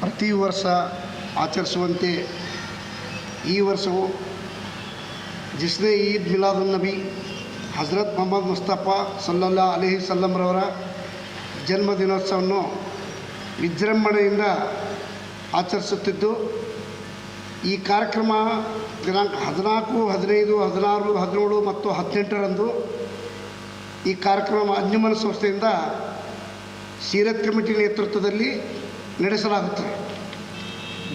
ಪ್ರತಿ ವರ್ಷ ಆಚರಿಸುವಂತೆ ಈ ವರ್ಷವೂ ಜಿಸ್ನೆ ಈದ್ ಮಿಲಾದುನ್ ನಬಿ ಹಜರತ್ ಮೊಹಮ್ಮದ್ ಮುಸ್ತಫಾ ಸಲ್ಲಲ್ಲಾ ಅಲಿಹಿ ಸಲ್ಲಂರವರ ಜನ್ಮ ದಿನೋತ್ಸವವನ್ನು ವಿಜೃಂಭಣೆಯಿಂದ ಆಚರಿಸುತ್ತಿದ್ದು, ಈ ಕಾರ್ಯಕ್ರಮ ದಿನಾಂಕ ಹದಿನಾಲ್ಕು, ಹದಿನೈದು, ಹದಿನಾರು, ಹದಿನೇಳು ಮತ್ತು ಹದಿನೆಂಟರಂದು ಈ ಕಾರ್ಯಕ್ರಮ ಅನ್ಯಮನ ಸಂಸ್ಥೆಯಿಂದ ಸೀರತ್ ಕಮಿಟಿ ನೇತೃತ್ವದಲ್ಲಿ ನಡೆಸಲಾಗುತ್ತದೆ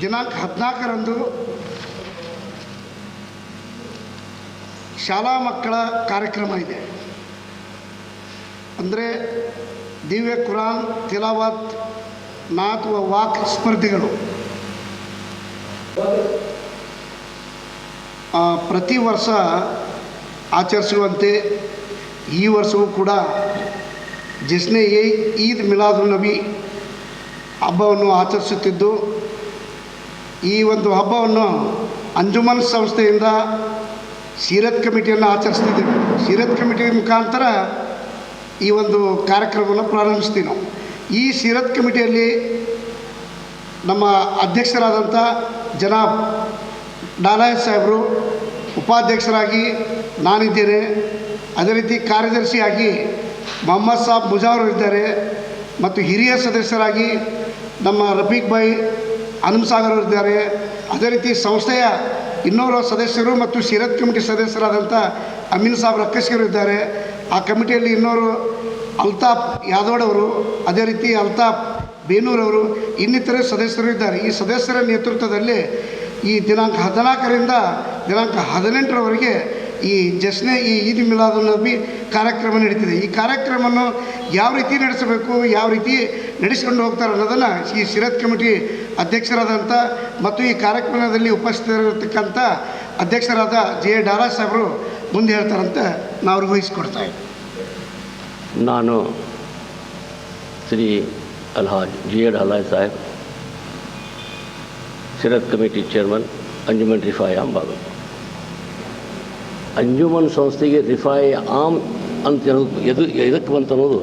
ದಿನಾಂಕ ಹದಿನಾಲ್ಕರಂದು ಶಾಲಾ ಮಕ್ಕಳ ಕಾರ್ಯಕ್ರಮ ಇದೆ. ಅಂದರೆ ದಿವ್ಯ ಕುರಾನ್, ತಿಲಾವತ್, ನಾತ್ ವಾಕ್ ಸ್ಪರ್ಧೆಗಳು. ಪ್ರತಿ ವರ್ಷ ಆಚರಿಸುವಂತೆ ಈ ವರ್ಷವೂ ಕೂಡ ಜಿಸ್ನೆ ಎ ಈದ್ ಮಿಲಾದುಲ್ ನಬಿ ಹಬ್ಬವನ್ನು ಆಚರಿಸುತ್ತಿದ್ದು, ಈ ಒಂದು ಹಬ್ಬವನ್ನು ಅಂಜುಮನ್ ಸಂಸ್ಥೆಯಿಂದ ಸೀರತ್ ಕಮಿಟಿಯನ್ನು ಆಚರಿಸ್ತಿದ್ದೇವೆ. ಸೀರತ್ ಕಮಿಟಿ ಮುಖಾಂತರ ಈ ಒಂದು ಕಾರ್ಯಕ್ರಮವನ್ನು ಪ್ರಾರಂಭಿಸ್ತೀವಿ ನಾವು. ಈ ಸೀರತ್ ಕಮಿಟಿಯಲ್ಲಿ ನಮ್ಮ ಅಧ್ಯಕ್ಷರಾದಂಥ ಜನಾಬ್ ಡಾಲಾಯ ಸಾಹೇಬರು ಉಪಾಧ್ಯಕ್ಷರಾಗಿ ನಾನಿದ್ದೇನೆ. ಅದೇ ರೀತಿ ಕಾರ್ಯದರ್ಶಿಯಾಗಿ ಮೊಹಮ್ಮದ್ ಸಾಬ್ ಮುಜಾವರ್ ಇದ್ದಾರೆ. ಮತ್ತು ಹಿರಿಯ ಸದಸ್ಯರಾಗಿ ನಮ್ಮ ರಫೀಕ್ ಭಾಯ್ ಹನುಮಸಾಗರ್ ಇದ್ದಾರೆ. ಅದೇ ರೀತಿ ಸಂಸ್ಥೆಯ ಇನ್ನೋರ್ವ ಸದಸ್ಯರು ಮತ್ತು ಶಿರತ್ ಕಮಿಟಿ ಸದಸ್ಯರಾದಂಥ ಅಮೀನ್ ಸಾಬ್ ರಕ್ಕಸ್ಗಿರು ಇದ್ದಾರೆ. ಆ ಕಮಿಟಿಯಲ್ಲಿ ಇನ್ನೋರು ಅಲ್ತಾಫ್ ಯಾದವ್ಡವರು ಅದೇ ರೀತಿ ಅಲ್ತಾಫ್ ಬೇನೂರವರು ಇನ್ನಿತರ ಸದಸ್ಯರು ಇದ್ದಾರೆ. ಈ ಸದಸ್ಯರ ನೇತೃತ್ವದಲ್ಲಿ ಈ ದಿನಾಂಕ ಹದಿನಾಲ್ಕರಿಂದ ದಿನಾಂಕ ಹದಿನೆಂಟರವರೆಗೆ ಈ ಜಶ್ನೆ, ಈ ಈದ್ ಮಿಲಾದ್ ನಬಿ ಕಾರ್ಯಕ್ರಮ ನಡೀತಿದೆ. ಈ ಕಾರ್ಯಕ್ರಮವನ್ನು ಯಾವ ರೀತಿ ನಡೆಸಬೇಕು, ಯಾವ ರೀತಿ ನಡೆಸಿಕೊಂಡು ಹೋಗ್ತಾರೆ ಅನ್ನೋದನ್ನು ಈ ಸಿರತ್ ಕಮಿಟಿ ಅಧ್ಯಕ್ಷರಾದಂಥ ಮತ್ತು ಈ ಕಾರ್ಯಕ್ರಮದಲ್ಲಿ ಉಪಸ್ಥಿತರಿರತಕ್ಕಂಥ ಅಧ್ಯಕ್ಷರಾದ ಜೆ ಡಾರಾ ಸಾಹೇಬರು ಮುಂದೆ ಹೇಳ್ತಾರಂತ ನಾವು ಅವ್ರಿಗೆ ವಹಿಸ್ಕೊಡ್ತಾ ನಾನು ಶ್ರೀ ಅಲ್ಹಾಜ್, ಜಿ ಎಡ್ ಅಲ್ಹಾಜ್ ಸಾಹೇಬ್ ಸಿರತ್ ಕಮಿಟಿ ಚೇರ್ಮನ್ ಅಂಜುಮನ್ ರಿಫಾಯ್ ಅಂಬಾಗ ಅಂಜುಮನ್ ಸಂಸ್ಥೆಗೆ ರಿಫಾಯ್ ಆಮ್ ಅಂತ ಹೇಳೋದು ಎದು, ಎದಕ್ಕೆ ಬಂತ ಅನ್ನೋದು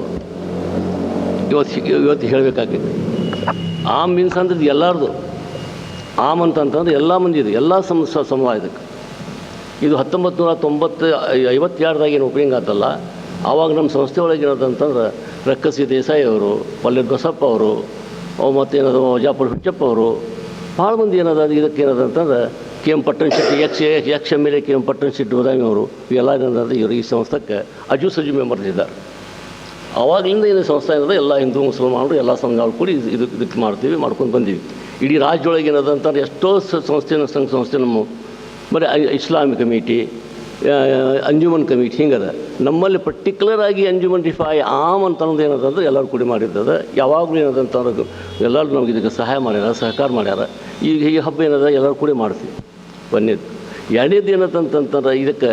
ಇವತ್ತು ಇವತ್ತು ಹೇಳಬೇಕಾಗಿದೆ ಆಮ್ ಮೀನ್ಸ್ ಅಂದ್ರೆ ಎಲ್ಲರದು. ಆಮ್ ಅಂತಂತಂದ್ರೆ ಎಲ್ಲ ಮಂದಿ ಇದೆ ಎಲ್ಲ ಸಮ ಸಮುದಾಯದಕ್ಕೆ. ಇದು ಹತ್ತೊಂಬತ್ತು ನೂರ ತೊಂಬತ್ತು ಐವತ್ತೆರಡ್ದಾಗ ಏನು ಓಪನಿಂಗ್ ಆತಲ್ಲ ಆವಾಗ ನಮ್ಮ ಸಂಸ್ಥೆ ಒಳಗೆ ಏನದಂತಂದ್ರೆ ರಕ್ಕಸಿ ದೇಸಾಯಿ ಅವರು ಪಲ್ಲೆ ಬಸಪ್ಪ ಅವರು ಮತ್ತೇನದು ಜಾಪುರ್ ಹುಚ್ಚಪ್ಪ ಅವರು, ಭಾಳ ಮಂದಿ ಏನದ, ಇದಕ್ಕೆ ಏನದ ಅಂತಂದ್ರೆ K M Pattanashetty ex ex M L A K M Pattanashetty ಹೋದಾಗ ಅವರು ಇವೆಲ್ಲ ಏನಂದ್ರೆ ಇವರು ಈ ಸಂಸ್ಥೆಗೆ ಅಜು ಸಜು ಮೆಂಬರ್ಸ್ ಇದ್ದಾರೆ. ಆವಾಗಲಿಂದ ಏನು ಸಂಸ್ಥೆ ಏನದ ಎಲ್ಲ ಹಿಂದೂ ಮುಸಲ್ಮಾನರು, ಎಲ್ಲ ಸಂಘಗಳು ಕೂಡಿ ಇದು- ಇದಕ್ಕೆ ಮಾಡ್ತೀವಿ, ಮಾಡ್ಕೊಂಡು ಬಂದೀವಿ. ಇಡೀ ರಾಜ್ಯದೊಳಗೆ ಏನದ ಅಂತಂದ್ರೆ ಎಷ್ಟೋ ಸಂಸ್ಥೆನ ಸಂಸ್ಥೆ ಸಂಘ ಸಂಸ್ಥೆ ನಮ್ಮ ಬರೀ ಇಸ್ಲಾಮಿಕ್ ಕಮಿಟಿ ಅಂಜುಮನ್ ಕಮಿಟಿ ಹಿಂಗದ. ನಮ್ಮಲ್ಲಿ ಪರ್ಟಿಕ್ಯುಲರ್ ಆಗಿ ಅಂಜುಮನ್ ರಿಫಾಯ್ ಆಮ್ ಅಂತ ಅನ್ನೋದು ಏನದಂದ್ರೆ ಎಲ್ಲರೂ ಕೂಡಿ ಮಾಡಿದ್ದದ ಯಾವಾಗಲೂ ಏನದಂತಂದ್ರೆ ಎಲ್ಲರೂ ನಮಗೆ ಇದಕ್ಕೆ ಸಹಾಯ ಮಾಡ್ಯಾರ, ಸಹಕಾರ ಮಾಡ್ಯಾರ. ಈಗ ಈ ಹಬ್ಬ ಏನದ, ಎಲ್ಲರೂ ಕೂಡ ಮಾಡ್ತೀವಿ. ಒಂದೇದು. ಎರಡನೇದು ಏನಂತಂತಂದ್ರೆ ಇದಕ್ಕೆ,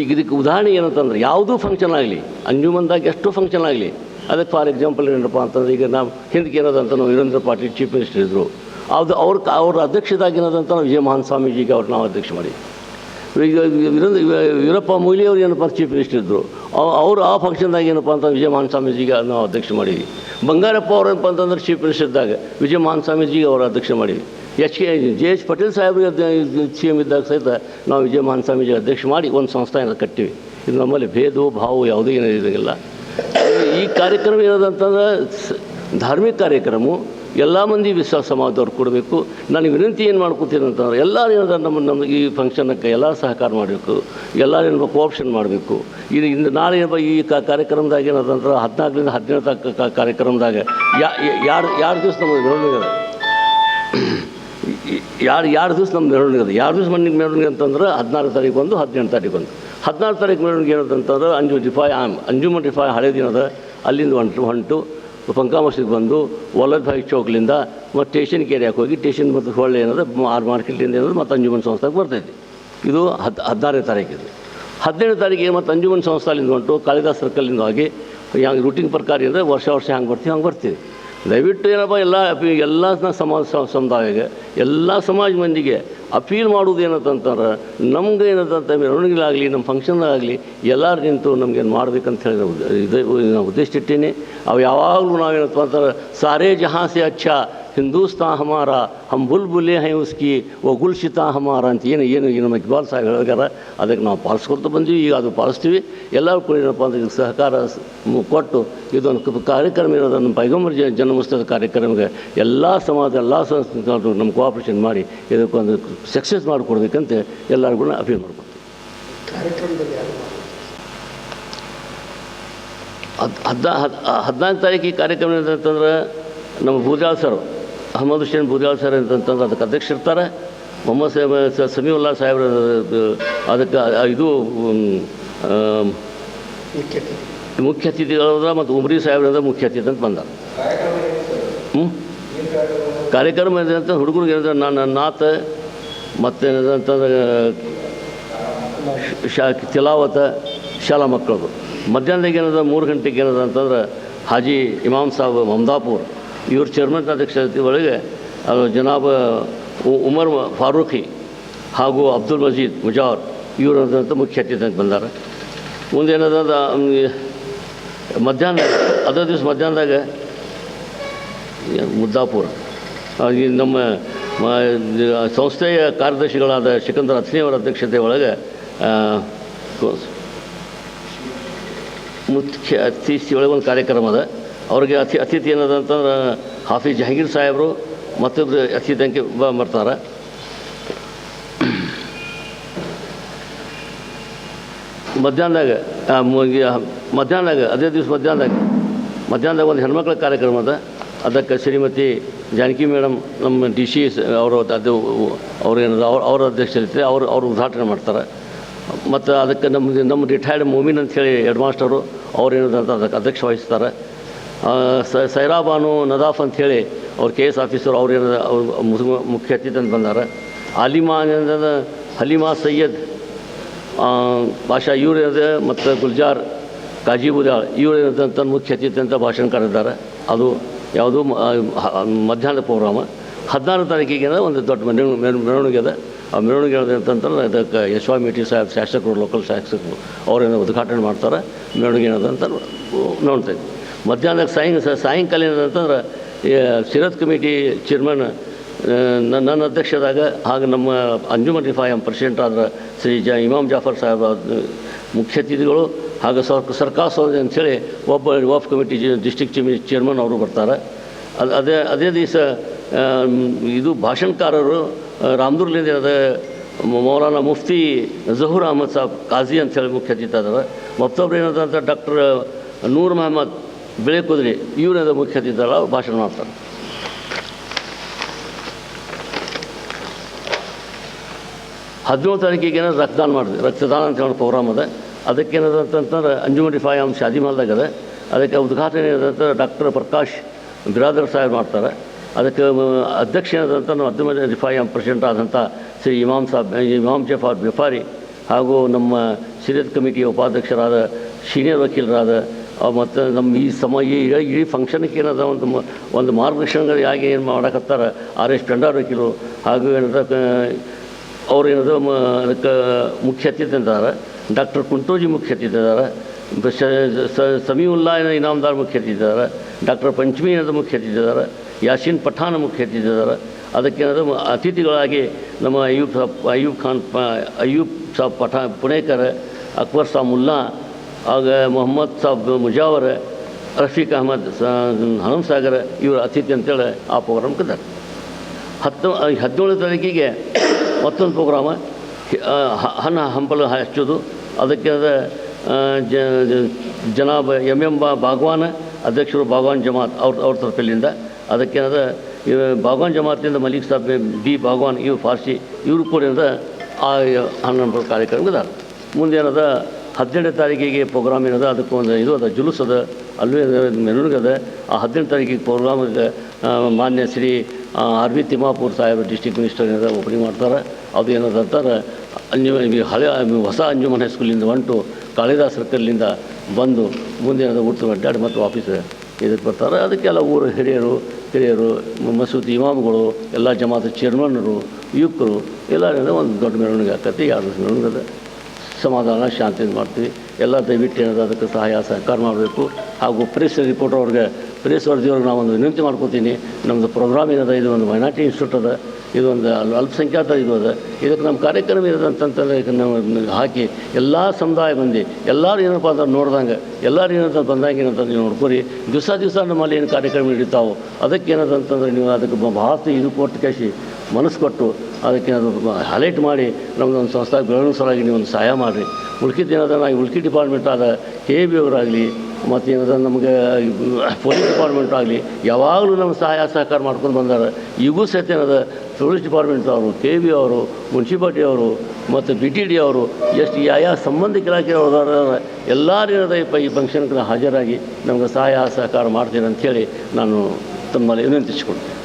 ಈಗ ಇದಕ್ಕೆ ಉದಾಹರಣೆ ಏನಂತಂದ್ರೆ ಯಾವುದೂ ಫಂಕ್ಷನ್ ಆಗಲಿ ಅಂಜುಮನ್ದಾಗ ಎಷ್ಟು ಫಂಕ್ಷನ್ ಆಗಲಿ. ಅದಕ್ಕೆ ಫಾರ್ ಎಕ್ಸಾಂಪಲ್ ಏನಪ್ಪ ಅಂತಂದ್ರೆ ಈಗ ನಾವು ಹಿಂದಕ್ಕೆ ಏನದಂತ ನಾವು ವೀರೇಂದ್ರ ಪಾಟೀಲ್ ಚೀಫ್ ಮಿನಿಸ್ಟರ್ ಇದ್ದರು ಅದು ಅವ್ರ ಅವ್ರ ಅಧ್ಯಕ್ಷದಾಗ ಏನದಂತ ನಾವು ವಿಜಯ ಮಹಾನ್ ಸ್ವಾಮೀಜಿಗೆ ಅವ್ರು ನಾವು ಅಧ್ಯಕ್ಷ ಮಾಡಿ ಈಗ ವೀರೇಂದ್ರ ವೀರಪ್ಪ ಮೊಯ್ಲಿ ಅವ್ರು ಏನಪ್ಪ ಚೀಫ್ ಮಿನಿಸ್ಟರ್ ಇದ್ದರು ಅವ್ರು ಆ ಫಂಕ್ಷನ್ದಾಗ ಏನಪ್ಪ ಅಂತ ವಿಜಯ ಮಹಾನ್ ಸ್ವಾಮೀಜಿಗೆ ನಾವು ಅಧ್ಯಕ್ಷ ಮಾಡೀವಿ ಬಂಗಾರಪ್ಪ ಅವರು ಏನಪ್ಪ ಅಂತಂದ್ರೆ ಚೀಫ್ ಮಿನಿಸ್ಟರ್ ಇದ್ದಾಗ, ವಿಜಯ ಮಹಾನ್ ಸ್ವಾಮೀಜಿಗೆ ಅವರ ಅಧ್ಯಕ್ಷ ಮಾಡೀವಿ H K J H Patel ಸಾಹೇಬ್ರಿಗೆ ಸಿ ಎಂ ಇದ್ದಾಗ ಸಹಿತ ನಾವು ವಿಜಯ ಮಹಾನ್ ಸ್ವಾಮೀಜಿ ಅಧ್ಯಕ್ಷ ಮಾಡಿ ಒಂದು ಸಂಸ್ಥೆಯನ್ನು ಕಟ್ಟಿವಿ. ಇದು ನಮ್ಮಲ್ಲಿ ಭೇದ ಭಾವ ಯಾವುದೇ ಏನಿರೋದಿಲ್ಲ. ಈ ಕಾರ್ಯಕ್ರಮ ಏನದಂತಂದ್ರೆ ಧಾರ್ಮಿಕ ಕಾರ್ಯಕ್ರಮ ಎಲ್ಲ ಮಂದಿ ವಿಶ್ವಾಸ ಸಮಾಜದವ್ರು ಕೊಡಬೇಕು. ನಾನು ವಿನಂತಿ ಏನು ಮಾಡ್ಕೊತೀನಿ ಅಂತಂದ್ರೆ, ಎಲ್ಲರೂ ಏನದ ನಮ್ಮ ನಮ್ಮ ಈ ಫಂಕ್ಷನಕ್ಕೆ ಎಲ್ಲ ಸಹಕಾರ ಮಾಡಬೇಕು. ಎಲ್ಲರೂ ಏನಪ್ಪ ಕೋಆಪ್ಷನ್ ಮಾಡಬೇಕು. ಇದು ಇಂದು ನಾಳೆ ಏನಪ್ಪ ಈ ಕಾರ್ಯಕ್ರಮದಾಗ ಏನದಂದ್ರೆ ಹದಿನಾಲ್ಕರಿಂದ ಹದಿನೇಳು ತಕ್ಕ ಕಾರ್ಯಕ್ರಮದಾಗ ಯಾ ಯಾರು ಯಾರು ದಿವಸ ನಮ್ಮ ಮೆರವಣಿಗೆ ಯಾರು ಎರಡು ದಿವಸ ನಮ್ಮ ಮೆರವಣಿಗೆ ಅದು ಎರಡು ದಿವಸ ಮಣ್ಣಿಗೆ ಮೆರವಣಿಗೆ ಅಂತಂದ್ರೆ ಹದಿನಾರು ತಾರೀಕು ಒಂದು ಹದಿನೆಂಟು ತಾರೀಕು ಒಂದು. ಹದಿನಾರು ತಾರೀಕು ಮೆರವಣಿಗೆ ಏನಂತಂದ್ರೆ ಅಂಜು ರಿಫಾಯ್ ಆಮ್ ಅಂಜುಮನ್ ರಿಫಾಯ್ ಹಳೆ ದಿನದ ಅಲ್ಲಿಂದ ಹೊಂಟು ಹೊಂಟು. ಪಂಕಾ ಬಂದು ವಲ್ಲಭಾಯಿ ಭಾಯ್ ಚೌಕ್ಲಿಂದ ಮತ್ತು ಸ್ಟೇಷನ್ ಕೇರಿಯಾಕೆ ಹೋಗಿ ಸ್ಟೇಷನ್ ಮತ್ತು ಹೊಳ್ಳೆ ಏನಾದ್ರೆ ಆರು ಮಾರ್ಕೆಟ್ಲಿಂದ ಏನದ, ಮತ್ತು ಅಂಜುಮನ್ ಸಂಸ್ಥೆಗೆ ಬರ್ತೈತಿ. ಇದು ಹದ್ ಹದಿನಾರನೇ ತಾರೀಕಿದೆ ಹದಿನೇಳು ತಾರೀಕಿಗೆ ಮತ್ತು ಅಂಜುಮನ್ ಸಂಸ್ಥಾಲಿಂದ ಹೊಂಟು, ಕಾಳಿದಾಸ್ ಸರ್ಕಲಿಂದ ಹೋಗಿ ಹಂಗೆ ರೂಟಿನ್ ಪ್ರಕಾರ ಅಂದರೆ ವರ್ಷ ವರ್ಷ ಹಂಗೆ ಬರ್ತೀವಿ ಹಂಗೆ ಬರ್ತೀವಿ. ದಯವಿಟ್ಟು ಏನಪ್ಪ, ಎಲ್ಲ ಎಲ್ಲ ಸಮಾಜ ಸಮುದಾಯಕ್ಕೆ ಎಲ್ಲ ಸಮಾಜ ಮಂದಿಗೆ ಅಪೀಲ್ ಮಾಡೋದು ಏನಂತಂತಾರೆ ನಮ್ಗೆ ಏನಂತ ಮೆರವಣಿಗೆಲಾಗಲಿ ನಮ್ಮ ಫಂಕ್ಷನ್ದಾಗಲಿ ಎಲ್ಲರೂ ನಿಂತು ನಮ್ಗೇನು ಮಾಡ್ಬೇಕಂತ ಹೇಳಿ ಇದು ನಾವು ಉದ್ದೇಶ ಇಟ್ಟೀನಿ. ಅವು ಯಾವಾಗಲೂ ನಾವೇನಪ್ಪ ಅಂತಾರೆ, ಸಾರೇ ಜಹಾಂ ಸೆ ಅಚ್ಚ. ಹಿಂದೂಸ್ತಾನ್ ಹಮಾರ ಹಮ್ ಬುಲ್ ಬುಲೆ ಹೈ ಉಸ್ಕಿ ಓ ಗುಲ್ಶಿತಾ ಹಮಾರ ಅಂತ ಏನು ಏನು ನಮ್ಮ ಇಕ್ಬಾಲ್ ಸಾಹೇಬ್ ಹೇಳ್ಯಾರ ಅದಕ್ಕೆ ನಾವು ಪಾಲಿಸ್ಕೊಳ್ತಾ ಬಂದೀವಿ ಈಗ ಅದು ಪಾಲಿಸ್ತೀವಿ. ಎಲ್ಲರೂ ಕೂಡ ಏನಪ್ಪ ಅಂದ್ರೆ ಇದಕ್ಕೆ ಸಹಕಾರ ಕೊಟ್ಟು ಇದೊಂದು ಕಾರ್ಯಕ್ರಮ ಇರೋದನ್ನು ಪೈಗಂಬರ್ ಜನ್ಮೋತ್ಸವದ ಕಾರ್ಯಕ್ರಮಕ್ಕೆ ಎಲ್ಲ ಸಮಾಜ ಎಲ್ಲ ಸಂಸ್ಥೆಗಳು ನಮ್ಮ ಕೋಆಪ್ರೇಷನ್ ಮಾಡಿ ಇದಕ್ಕೊಂದು ಸಕ್ಸಸ್ ಮಾಡಿಕೊಡ್ಬೇಕಂತ ಎಲ್ಲರಿಗೂ ಅಪೀಲ್ ಮಾಡ್ಕೊಡ್ತೀವಿ ಕಾರ್ಯಕ್ರಮದಲ್ಲಿ ಹದ್ ಹದಿನಾಲ್ಕು ತಾರೀಕಿಗೆ ಕಾರ್ಯಕ್ರಮ ಅಂತಂದ್ರೆ ನಮ್ಮ ಭೂಜಾಲ್ ಸರ್. ಅಹಮದ್ ಬೂದ್ಯಾಳ್ ಸರ್ ಅಂತಂತಂದ್ರೆ ಅದಕ್ಕೆ ಅಧ್ಯಕ್ಷ ಇರ್ತಾರೆ. ಮೊಹಮ್ಮದ್ ಸಾಹೇಬ್ ಸಮೀವುಲ್ಲಾ ಸಾಹೇಬ್ರ, ಅದಕ್ಕೆ ಇದು ಮುಖ್ಯ ಅತಿಥಿ ಮುಖ್ಯ ಅತಿಥಿಗಳದ ಮತ್ತು ಉಮ್ರಿ ಸಾಹೇಬ್ರಿಂದ ಮುಖ್ಯ ಅತಿಥಿ ಅಂತ ಬಂದ. ಹ್ಞೂ ಕಾರ್ಯಕ್ರಮ ಅಂತ ಹುಡುಗರಿಗೆ ಏನಿದೆ ನಾನು ನಾತ ಮತ್ತು ಏನಿದೆ ಅಂತಂದ್ರೆ ಶಾ ತಿಲಾವತ ಶಾಲಾ ಮಕ್ಕಳದು. ಮಧ್ಯಾಹ್ನದಾಗ ಏನದ ಮೂರು ಗಂಟೆಗೆ ಏನದ ಅಂತಂದ್ರೆ ಹಾಜಿ ಇಮಾಮ್ ಸಾಬ್ ಮಮದಾಪುರ್. ಇವ್ರ ಚೇರ್ಮನ್ ಅಧ್ಯಕ್ಷತೆ ಒಳಗೆ, ಅದು ಜನಾಬ ಉಮರ್ ಫಾರೂಖಿ ಹಾಗೂ ಅಬ್ದುಲ್ ಮಜೀದ್ ಮುಜಾರ್ ಇವರಂತ ಮುಖ್ಯ ಅತಿಥಿ ಅಂತ ಬಂದಾರ ಮುಂದೇನದ ಮಧ್ಯಾಹ್ನ, ಅದೇ ದಿವಸ ಮಧ್ಯಾಹ್ನದಾಗ ಮುದ್ದಾಪುರ ಈ ನಮ್ಮ ಸಂಸ್ಥೆಯ ಕಾರ್ಯದರ್ಶಿಗಳಾದ ಸಿಕಂದರ್ ಅತ್ನಿಯವರ ಅಧ್ಯಕ್ಷತೆ ಒಳಗೆ ಮುಖ್ಯ ಅತಿಥಿ ಒಳಗೆ ಒಂದು ಕಾರ್ಯಕ್ರಮ ಅದ. ಅವ್ರಿಗೆ ಅತಿ, ಅತಿಥಿ ಏನದ ಅಂತಂದ್ರೆ ಹಾಫೀಜ್ ಜಹಾಂಗೀರ್ ಸಾಹೇಬರು ಮತ್ತೊಬ್ಬರು ಅತಿಥಿ ಅಂಕೆ ಬರ್ತಾರೆ ಮಧ್ಯಾಹ್ನದಾಗ ಮಧ್ಯಾಹ್ನದಾಗ, ಅದೇ ದಿವಸ ಮಧ್ಯಾಹ್ನದಾಗ ಮಧ್ಯಾಹ್ನದಾಗ ಒಂದು ಹೆಣ್ಮಕ್ಳ ಕಾರ್ಯಕ್ರಮ ಅದ. ಅದಕ್ಕೆ ಶ್ರೀಮತಿ ಜಾನಕಿ ಮೇಡಮ್ ನಮ್ಮ ಡಿ ಸಿ, ಅವರು ಅದು ಅವ್ರೇನದ ಅವ್ರ ಅವ್ರ ಅಧ್ಯಕ್ಷತೆ ಅವರು ಅವರು ಉದ್ಘಾಟನೆ ಮಾಡ್ತಾರೆ. ಮತ್ತು ಅದಕ್ಕೆ ನಮ್ಮ ನಮ್ಮ ರಿಟೈರ್ಡ್ ಮೂಮಿನ್ ಅಂತೇಳಿ ಹೆಡ್ ಮಾಸ್ಟರು ಅವ್ರು ಏನದಂತ ಅದಕ್ಕೆ ಅಧ್ಯಕ್ಷ ವಹಿಸ್ತಾರೆ. ಸೈರಾಬಾನು ನದಾಫ್ ಅಂಥೇಳಿ ಅವ್ರು ಕೆ ಎಸ್ ಆಫೀಸರ್ ಅವ್ರು ಏನದ ಅವ್ರು ಮುಖ್ಯ ಅತಿಥಿ ಅಂತ ಬಂದಾರೆ. ಅಲಿಮಾ ಏನದ ಹಲಿಮಾ ಸೈಯದ್ ಭಾಷಾ ಇವ್ರು ಏನಿದೆ ಮತ್ತು ಗುಲ್ಜಾರ್ ಕಾಜಿ ಇವ್ರು ಇವ್ರು ಅಂತ ಮುಖ್ಯ ಅತಿಥಿ ಅಂತ ಭಾಷಣ ಕರೆದಿದ್ದಾರೆ ಅದು ಯಾವುದು ಮಧ್ಯಾಹ್ನದ ಪ್ರೋಗ್ರಾಮ. ಹದಿನಾರು ತಾರೀಕಿಗೆ ಏನದ ಒಂದು ದೊಡ್ಡ ಮೆರವಣಿಗೆ ಮೆರ- ಮೆರವಣಿಗೆ ಅದ. ಆ ಮೆರವಣಿಗೆ ಅಂತಂದ್ರೆ ಅದಕ್ಕೆ ಯಶವಾ ಮೇಟಿ ಸಾಹೇಬ್ ಶಾಸಕರು, ಲೋಕಲ್ ಶಾಸಕರು ಅವ್ರೇನೋ ಉದ್ಘಾಟನೆ ಮಾಡ್ತಾರೆ. ಮೆರವಣಿಗೆ ಏನದ ಅಂತ ನೋಡ್ತಾ ಮಧ್ಯಾಹ್ನದಾಗ ಸಾಯಂ ಸಾಯಂಕಾಲ ಏನಂತಂದ್ರೆ ಸಿರತ್ ಕಮಿಟಿ ಚೇರ್ಮನ್ ನನ್ನ ಅಧ್ಯಕ್ಷದಾಗ ಹಾಗೆ ನಮ್ಮ ಅಂಜುಮನ್ ರಿಫಾಯಂ ಪ್ರೆಸಿಡೆಂಟ್ ಆದ್ರೆ ಶ್ರೀ ಜ, ಇಮಾಮ್ ಜಾಫರ್ ಸಾಹೇಬ್ ಮುಖ್ಯ ಅತಿಥಿಗಳು ಹಾಗೆ ಸರ್ ಸರ್ಕಾರ ಸೌಜ ಅಂಥೇಳಿ ಒಬ್ಬ ವಫ್ ಕಮಿಟಿ ಡಿಸ್ಟಿಕ್ ಚೇರ್ಮನ್ ಅವರು ಬರ್ತಾರೆ. ಅದು, ಅದೇ ಅದೇ ದಿವಸ ಇದು ಭಾಷಣಕಾರರು ರಾಮದುರ್ಲಿಂದ ಅದ ಮೌಲಾನಾ ಮುಫ್ತಿ ಜಹೂರ್ ಅಹಮದ್ ಸಾಬ್, ಕಾಜಿ ಅಂಥೇಳಿ ಮುಖ್ಯ ಅತಿಥಿ ಅದಾರ ಮತ್ತೊಬ್ರು ಏನದ ಅಂತ ಡಾಕ್ಟರ್ ನೂರ್ ಮಹಮ್ಮದ್ ಬೆಳೆ ಕುದುರೆ ಇವನದ ಮುಖ್ಯ ಭಾಷಣ ಮಾಡ್ತಾರೆ. ಹದಿನೇಳು ತಾರೀಕಿಗೆ ಏನಾದ್ರು ರಕ್ತದಾನ ಮಾಡಿದೆ. ರಕ್ತದಾನ ಅಂತ ಹೇಳೋ ಪ್ರೋಗ್ರಾಮ್ ಅದ. ಅದಕ್ಕೆ ಏನದ ಅಂತಂದ್ರೆ ಅಂಜುಮನ್ ರಿಫಾಯಂ ಶಾದಿ ಅದ. ಅದಕ್ಕೆ ಉದ್ಘಾಟನೆ ಏನದಂತ ಡಾಕ್ಟರ್ ಪ್ರಕಾಶ್ ಬಿರಾದರ್ ಸಾಹೇಬ್ ಮಾಡ್ತಾರೆ. ಅದಕ್ಕೆ ಅಧ್ಯಕ್ಷ ಏನದಂತ ನಾವು ಅಬ್ದುಲ್ ರಿಫಾಯಂ ಪ್ರೆಸಿಡೆಂಟ್ ಆದಂಥ ಶ್ರೀ ಇಮಾಮ್ ಸಾಬ್, ಇಮಾಮ್ ಜಫಾರ್ ಬಿಫಾರಿ ಹಾಗೂ ನಮ್ಮ ಸಿರಿಯತ್ ಕಮಿಟಿಯ ಉಪಾಧ್ಯಕ್ಷರಾದ ಸೀನಿಯರ್ ವಕೀಲರಾದ ಮತ್ತು ನಮ್ಮ ಈ ಸಮ ಈ ಇಡೀ ಫಂಕ್ಷನ್ಗೆ ಏನದ ಒಂದು ಮ- ಒಂದು ಮಾರ್ಗದರ್ಶನ ಹೇಗೆ ಏನು ಮಾಡಕತ್ತಾರ? ಆರ್ ಎಸ್ ಪೆಂಡಾರಕಿರು ಹಾಗೂ ಏನದ ಅವ್ರು ಏನದ ಮ, ಅದಕ್ಕೆ ಮುಖ್ಯ ಅತಿಥಿ ಅಂತಾರೆ. ಡಾಕ್ಟರ್ ಕುಂತೋಜಿ ಮುಖ್ಯ ಅತಿಥಿ ಇದ್ದಾರೆ ಸಮೀವುಲ್ಲಾ ಏನೋ ಇನಾಮ್ದಾರ್ ಮುಖ್ಯ ಅತಿಥಿ ಇದ್ದಾರೆ ಡಾಕ್ಟರ್ ಪಂಚಮಿ ಏನದ ಮುಖ್ಯ ಅತಿಥಿ ಇದ್ದಾರೆ ಯಾಸೀನ್ ಪಠಾಣ ಮುಖ್ಯ ಅತಿಥಿ ಇದ್ದಾರೆ ಅದಕ್ಕೆ ಏನದು ಮ- ಅತಿಥಿಗಳಾಗಿ ನಮ್ಮ ಅಯ್ಯೂಬ್ ಸಾಬ್, ಅಯ್ಯೂಬ್ ಖಾನ್ ಅಯ್ಯೂಬ್ ಸಾಬ್ ಪಠಾ ಪುಣೇಕರ್, ಅಕ್ಬರ್ ಸಾಬ್ ಮುಲ್ಲಾ ಆಗ ಮೊಹಮ್ಮದ್ ಸಾಬ್ ಮುಜಾವರ, ರಫೀಕ್ ಅಹಮದ್ ಹನುಮಸಾಗರ ಸಾಗರ್ ಇವರು ಅತಿಥಿ ಅಂತೇಳಿ ಆ ಪ್ರೋಗ್ರಾಮ್ ಕದ್ದಾರೆ ಹತ್ತು ಹದಿನೇಳು ತಾರೀಕಿಗೆ ಮತ್ತೊಂದು ಪ್ರೋಗ್ರಾಮ ಹಣ ಹಂಪಲು ಹಚ್ಚೋದು ಅದಕ್ಕೆ ಜನಾಬ್ ಎಂ ಎಂ ಬಾ ಭಾಗವಾನ್, ಅಧ್ಯಕ್ಷರು ಭಾಗವಾನ್ ಜಮಾತ್ ಅವ್ರ ಅವ್ರ ತರಫಲ್ಲಿಂದ ಅದಕ್ಕೇನದ ಭಾಗವಾನ್ ಜಮಾತಿಂದ ಮಲಿಕ್ ಸಾಬ್, ಬಿ ಭಾಗವಾನ್, ಇವು ಫಾರ್ಸಿ, ಇವರು ಕೂಡ ಆ ಹನ್ನೊಂದು ಕಾರ್ಯಕ್ರಮ ಮುಂದೆ ಏನದ ಹದಿನೆಂಟು ತಾರೀಕಿಗೆ ಪ್ರೋಗ್ರಾಮ್ ಏನದ, ಅದಕ್ಕೆ ಒಂದು ಇದು ಅದ, ಜುಲೂಸ್ ಅದ, ಅಲ್ಲೂ ಮೆರವಣಿಗೆ ಅದ. ಆ ಹದಿನೆಂಟು ತಾರೀಕಿಗೆ ಪ್ರೋಗ್ರಾಮಿಗೆ ಮಾನ್ಯ Shri R V Timmapur Saheb district minister ಏನದ ಓಪನಿಂಗ್ ಮಾಡ್ತಾರೆ. ಅದು ಏನದ ಅಂತಾರೆ ಅಂಜು ಹಳೆ ಹೊಸ ಅಂಜುಮನ್ ಹೈಸ್ಕೂಲಿಂದ ಹೊಂಟು ಕಾಳಿದಾಸ್ ಸರ್ಕಲ್ನಿಂದ ಬಂದು ಮುಂದೆ ಏನದ ಊಟ ಅಡ್ಡಾಡಿ ಮತ್ತು ವಾಪಸ್ ಇದಕ್ಕೆ ಬರ್ತಾರೆ. ಅದಕ್ಕೆಲ್ಲ ಊರು ಹಿರಿಯರು ಹಿರಿಯರು, ಮಸೂದಿ ಇಮಾಮ್ಗಳು, ಎಲ್ಲ ಜಮಾತ ಚೇರ್ಮನ್ನರು ಯುವಕರು ಎಲ್ಲ ಒಂದು ದೊಡ್ಡ ಮೆರವಣಿಗೆ ಆಗ್ತೈತಿ ಯಾರು ಮೆರವಣಿಗೆ ಅದ. ಸಮಾಧಾನ ಶಾಂತಿಯಿಂದ ಮಾಡ್ತೀವಿ. ಎಲ್ಲ ದಯವಿಟ್ಟು ಏನಾದರೂ ಅದಕ್ಕೆ ಸಹಾಯ, ಸಹಕಾರ ಮಾಡಬೇಕು. ಹಾಗೂ ಪ್ರೆಸ್ ರಿಪೋರ್ಟರ್ ಅವ್ರಿಗೆ ಪ್ರೆಸ್ ವರದಿಯವ್ರಿಗೆ ನಾವು ಒಂದು ವಿನಂತಿ ಮಾಡ್ಕೋತೀನಿ. ನಮ್ಮದು ಪ್ರೋಗ್ರಾಮ್ ಏನದ? ಇದು ಒಂದು ಮೈನಾರಿಟಿ ಇನ್ಸ್ಟಿಟ್ಯೂಟ್ ಅದ. ಇದು ಒಂದು ಅಲ್- ಅಲ್ಪಸಂಖ್ಯಾತ ಇದು ಅದ. ಇದಕ್ಕೆ ನಮ್ಮ ಕಾರ್ಯಕ್ರಮ ಇರೋದಂತಂತಂದ್ರೆ ಇದಕ್ಕೆ ನಾವು ಹಾಕಿ ಎಲ್ಲ ಸಮುದಾಯ ಮಂದಿ, ಎಲ್ಲರೂ ಏನಪ್ಪ ಅಂದ್ರೆ ನೋಡ್ದಂಗೆ, ಎಲ್ಲರೂ ಏನಂತ ಬಂದಂಗೆ ಏನಂತಂದ್ರೆ ನೀವು ನೋಡ್ಕೊರಿ. ದಿವಸ ದಿವಸ ನಮ್ಮಲ್ಲಿ ಏನು ಕಾರ್ಯಕ್ರಮ ನಡೀತಾವೆ, ಅದಕ್ಕೆ ಏನದಂತಂದ್ರೆ ನೀವು ಅದಕ್ಕೆ ಭಾಳ ಇದು ಕೊಟ್ಟು ಕೇಸಿ ಮನಸ್ಸು ಕೊಟ್ಟು ಅದಕ್ಕೆ ಅದು ಹೈಲೈಟ್ ಮಾಡಿ ನಮ್ಮದೊಂದು ಸಂಸ್ಥೆ ಬೆಳವಣಿಗೆ ಸಲುವಾಗಿ ನೀವು ಒಂದು ಸಹಾಯ ಮಾಡಿರಿ. ಉಳ್ಕಿದ್ದು ಏನಾದ್ರೆ ನಾವು ಉಳ್ಕಿ ಡಿಪಾರ್ಟ್ಮೆಂಟ್ ಆದ ಕೆ ಬಿ ಅವರಾಗಲಿ ಮತ್ತು ಏನಾದ್ರೆ ನಮಗೆ ಪೊಲೀಸ್ ಡಿಪಾರ್ಟ್ಮೆಂಟ್ ಆಗಲಿ, ಯಾವಾಗಲೂ ನಮ್ಮ ಸಹಾಯ ಸಹಕಾರ ಮಾಡ್ಕೊಂಡು ಬಂದಾರೆ. ಈಗೂ ಸಹಿತ ಏನದ ಪೊಲೀಸ್ ಡಿಪಾರ್ಟ್ಮೆಂಟ್ ಅವರು ಕೆ ವಿ ಅವರು, ಮುನ್ಸಿಪಾಲ್ಟಿ ಅವರು, ಮತ್ತು ಬಿ ಟಿ ಡಿ ಅವರು, ಎಷ್ಟು ಯಾವ ಸಂಬಂಧಿಕ ಇಲಾಖೆ ಅದಾರ ಎಲ್ಲರೂ ಈ ಫಂಕ್ಷನ್ಗೆ ಹಾಜರಾಗಿ ನಮಗೆ ಸಹಾಯ, ಸಹಕಾರ ಮಾಡ್ತೀನಿ ಅಂಥೇಳಿ ನಾನು ತಮ್ಮಲ್ಲಿ ವಿನಂತಿಸಿಕೊಡ್ತೀನಿ